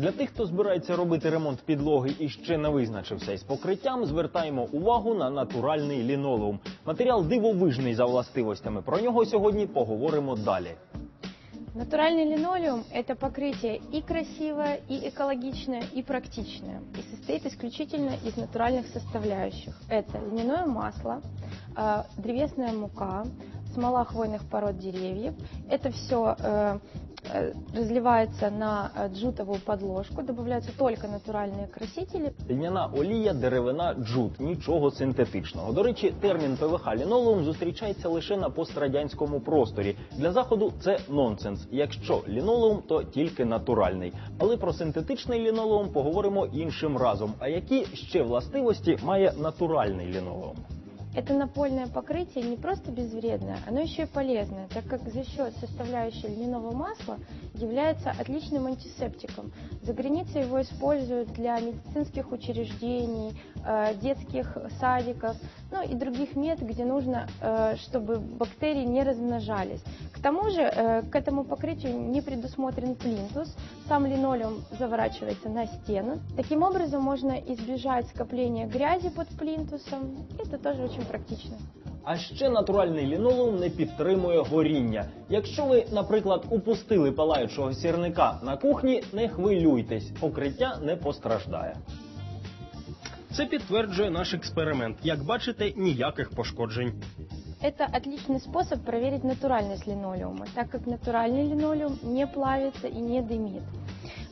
Для тих, хто збирається робити ремонт підлоги і ще не визначився із покриттям, звертаємо увагу на натуральний лінолеум. Матеріал дивовижний за властивостями. Про нього сьогодні поговоримо далі. Натуральный линолеум – это покрытие и красивое, и экологичное, и практичное. И состоит исключительно из натуральных составляющих. Это льняное масло, э, древесная мука, смола хвойных пород деревьев. Это все разливается на э, джутовую подложку, добавляются только натуральные красители. Льняна олія, деревина, джут, нічого синтетичного. До речі, термін ПВХ лінолеум зустрічається лише на пострадянському просторі. Для заходу це нонсенс. Якщо лінолеум, то тільки натуральний. Але про синтетичний лінолеум поговоримо іншим разом. А які ще властивості має натуральний лінолеум? Это напольное покрытие не просто безвредное, оно еще и полезное, так как за счет составляющей льняного масла является отличным антисептиком. За границей его используют для медицинских учреждений, э, детских садиков, ну и других мест, где нужно, э, чтобы бактерии не размножались. К тому же э, к этому покрытию не предусмотрен плинтус, сам линолеум заворачивается на стену. Таким образом можно избежать скопления грязи под плинтусом. Это тоже очень практично. А ще натуральний лінолеум не підтримує горіння. Якщо ви, наприклад, упустили палаючого сірника на кухні, не хвилюйтесь, покриття не постраждає. Це підтверджує наш експеримент. Як бачите, ніяких пошкоджень. Это отличный способ проверить натуральность линолеума, так как натуральный линолеум не плавится и не дымит.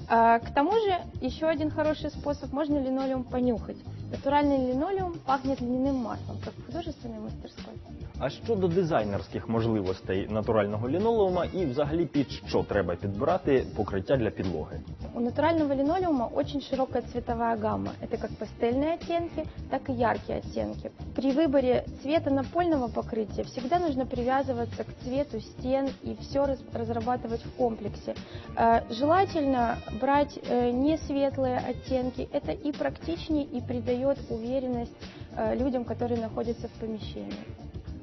А, К тому же, еще один хороший способ, можно линолеум понюхать. Натуральный линолеум пахнет льняным маслом, как в художественной мастерской. А щодо дизайнерських можливостей натурального лінолеума і взагалі під що треба підбирати покриття для підлоги? У натурального линолеума очень широкая цветовая гамма. Это как пастельные оттенки, так и яркие оттенки. При выборе цвета напольного покрытия всегда нужно привязываться к цвету стен и все разрабатывать в комплексе. Э, Желательно брать э, не светлые оттенки. Это и практичнее, и придает уверенность э, людям, которые находятся в помещении.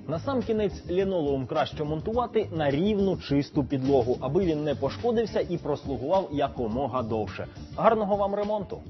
Насамкінець лінолеум краще монтувати на рівну чисту підлогу, аби він не пошкодився і прослугував якомога довше. Гарного вам ремонту!